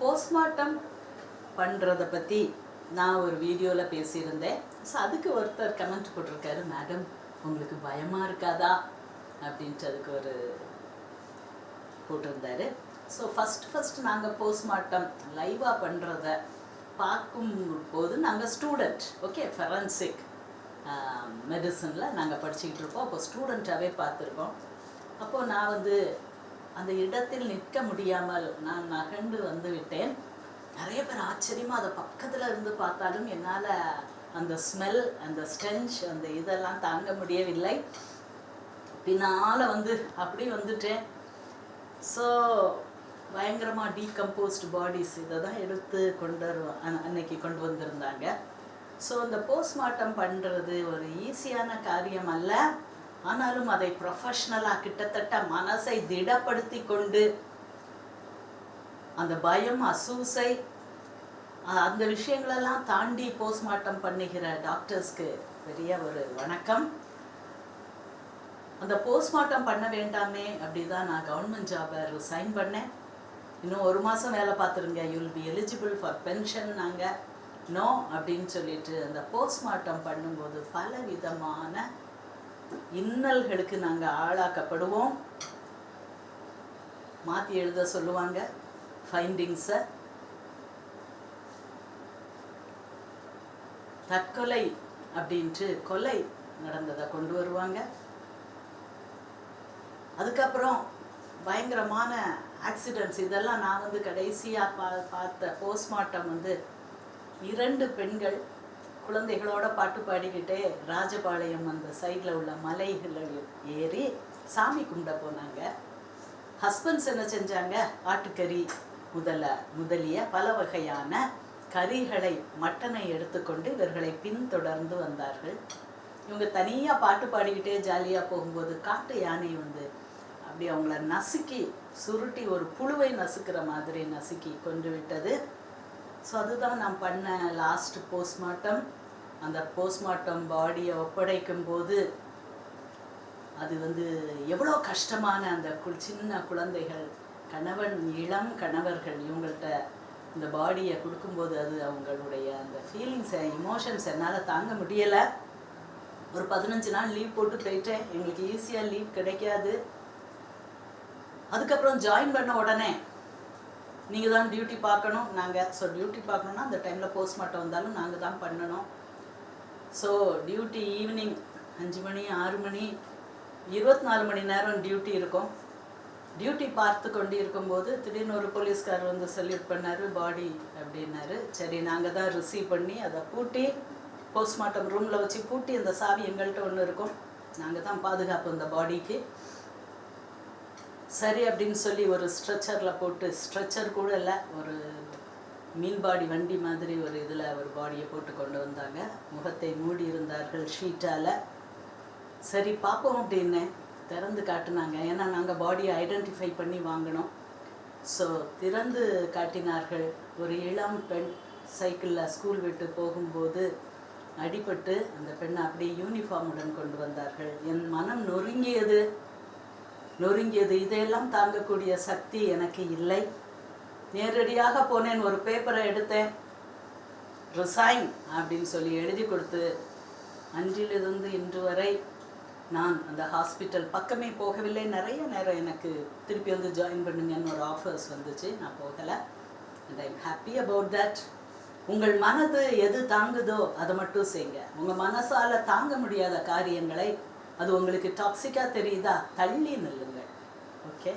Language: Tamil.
போஸ்ட்மார்ட்டம் பண்ணுறத பற்றி நான் ஒரு வீடியோவில் பேசியிருந்தேன். ஸோ அதுக்கு ஒருத்தர் கமெண்ட் போட்டிருக்காரு மேடம் உங்களுக்கு பயமாக இருக்காதா? அப்படின்ட்டு அதுக்கு ஒரு போட்டிருந்தாரு. ஸோ ஃபஸ்ட் ஃபஸ்ட் நாங்கள் போஸ்ட்மார்ட்டம் லைவாக பண்ணுறத பார்க்கும் போது நாங்கள் ஸ்டூடெண்ட் ஓகே ஃபெரன்சிக் மெடிசனில் நாங்கள் படிச்சுக்கிட்டு இருப்போம். அப்போ ஸ்டூடெண்ட்டாகவே பார்த்துருக்கோம். அப்போது நான் வந்து அந்த இடத்தில் நிற்க முடியாமல் நான் நகண்டு வந்து விட்டேன் நிறைய பேர் ஆச்சரியமாக அதை பக்கத்தில் இருந்து பார்த்தாலும் என்னால் அந்த ஸ்மெல் அந்த ஸ்டென்ச் அந்த இதெல்லாம் தாங்க முடியவில்லை. பின்னால் வந்து அப்படி வந்துட்டேன். ஸோ பயங்கரமாக டீகம்போஸ்ட் பாடிஸ் இதை தான் எடுத்து கொண்டு வருவா அன்னைக்கு கொண்டு வந்திருந்தாங்க. ஸோ இந்த போஸ்ட்மார்ட்டம் பண்ணுறது ஒரு ஈஸியான காரியம் அல்ல. ஆனாலும் அதை ப்ரொஃபஷ்னலாக கிட்டத்தட்ட மனசை திடப்படுத்தி கொண்டு அந்த பயம் அசூசை அந்த விஷயங்களெல்லாம் தாண்டி போஸ்ட்மார்ட்டம் பண்ணுகிற டாக்டர்ஸ்க்கு பெரிய ஒரு வணக்கம். அந்த போஸ்ட்மார்ட்டம் பண்ண வேண்டாமே அப்படி தான் நான் கவர்மெண்ட் ஜாபை சைன் பண்ணேன். இன்னும் ஒரு மாதம் வேலை பார்த்துருங்க you'll be eligible for pension நாங்கள் நோ அப்படின்னு சொல்லிட்டு அந்த போஸ்ட்மார்ட்டம் பண்ணும்போது பல விதமான இன்னல்களுக்கு நாங்கள் ஆளாக்கப்படுவோம். மாற்றி எழுத சொல்லுவாங்க. ஃபைண்டிங்ஸை தற்கொலை அப்படின்ட்டு கொலை நடந்ததை கொண்டு வருவாங்க. அதுக்கப்புறம் பயங்கரமான ஆக்சிடென்ட்ஸ் இதெல்லாம் நான் வந்து கடைசியாக பா பார்த்த போஸ்ட்மார்ட்டம் வந்து இரண்டு பெண்கள் குழந்தைகளோட பாட்டு பாடிக்கிட்டே ராஜபாளையம் அந்த சைடில் உள்ள மலைகளில் ஏறி சாமி கும்பிட போனாங்க. ஹஸ்பண்ட்ஸ் என்ன செஞ்சாங்க? ஆட்டுக்கறி முதல முதலிய பல வகையான கறிகளை மட்டனை எடுத்துக்கொண்டு இவர்களை பின்தொடர்ந்து வந்தார்கள். இவங்க தனியாக பாட்டு பாடிக்கிட்டே ஜாலியாக போகும்போது காட்டு யானை வந்து அப்படி அவங்கள நசுக்கி சுருட்டி ஒரு புழுவை நசுக்கிற மாதிரி நசுக்கி கொண்டு விட்டது. ஸோ அதுதான் நான் பண்ண லாஸ்ட் போஸ்ட்மார்ட்டம் அந்த போஸ்ட்மார்ட்டம் பாடியை ஒப்படைக்கும் போது அது வந்து எவ்வளோ கஷ்டமான அந்த கு சின்ன குழந்தைகள் கணவன் இளம் கணவர்கள் இவங்கள்ட்ட இந்த பாடியை கொடுக்கும்போது அது அவங்களுடைய அந்த ஃபீலிங்ஸை இமோஷன்ஸ் என்னால் தாங்க முடியலை. ஒரு பதினஞ்சு நாள் லீவ் போட்டு போயிட்டேன். எங்களுக்கு ஈஸியாக லீவ் கிடைக்காது. அதுக்கப்புறம் ஜாயின் பண்ண உடனே நீங்கள் தான் டியூட்டி பார்க்கணும். நாங்கள் ஸோ டியூட்டி பார்க்கணுன்னா அந்த டைமில் போஸ்ட்மார்ட்டம் வந்தாலும் நாங்கள் தான் பண்ணணும். ஸோ டியூட்டி ஈவினிங் அஞ்சு மணி ஆறு மணி இருபத்தி நாலு மணி நேரம் டியூட்டி இருக்கும். டியூட்டி பார்த்து கொண்டு இருக்கும்போது திடீர்னு ஒரு போலீஸ்கார் வந்து சல்யூட் பண்ணார் பாடி அப்படின்னாரு. சரி நாங்கள் தான் ரிசீவ் பண்ணி அதை பூட்டி போஸ்ட்மார்ட்டம் ரூமில் வச்சு பூட்டி அந்த சாவி எங்கள்கிட்ட ஒன்று இருக்கும். நாங்கள் தான் பாதுகாப்பு இந்த பாடிக்கு சரி அப்படின்னு சொல்லி ஒரு ஸ்ட்ரெச்சரில் போட்டு ஸ்ட்ரெச்சர் கூட இல்லை ஒரு மீன் பாடி வண்டி மாதிரி ஒரு இதில் ஒரு பாடியை போட்டு கொண்டு வந்தாங்க. முகத்தை மூடி இருந்தார்கள் ஷீட்டால். சரி பார்ப்போம் அப்படின்னு திறந்து காட்டினாங்க. ஏன்னா நாங்கள் பாடியை ஐடென்டிஃபை பண்ணி வாங்கினோம். ஸோ திறந்து காட்டினார்கள். ஒரு இளம் பெண் சைக்கிளில் ஸ்கூல் விட்டு போகும்போது அடிபட்டு அந்த பெண்ணை அப்படியே யூனிஃபார்முடன் கொண்டு வந்தார்கள். என் மனம் நொறுங்கியது. நொறுங்கியது. இதையெல்லாம் தாங்கக்கூடிய சக்தி எனக்கு இல்லை. நேரடியாக போனேன் ஒரு பேப்பரை எடுத்தேன். ரிசைன் அப்படின்னு சொல்லி எழுதி கொடுத்து அன்றிலிருந்து இன்று வரை நான் அந்த ஹாஸ்பிட்டல் பக்கமே போகவில்லை. நிறைய நேரம் எனக்கு திருப்பி வந்து ஜாயின் பண்ணுங்கன்னு ஒரு ஆஃபர்ஸ் வந்துச்சு. நான் போகலை. And I'm happy about that உங்கள் மனது எது தாங்குதோ அதை மட்டும் செய்யுங்க. உங்கள் மனசால் தாங்க முடியாத காரியங்களை அது உங்களுக்கு டாக்ஸிக்காக தெரியுதா? தள்ளி நில்லுங்கள். ஓகே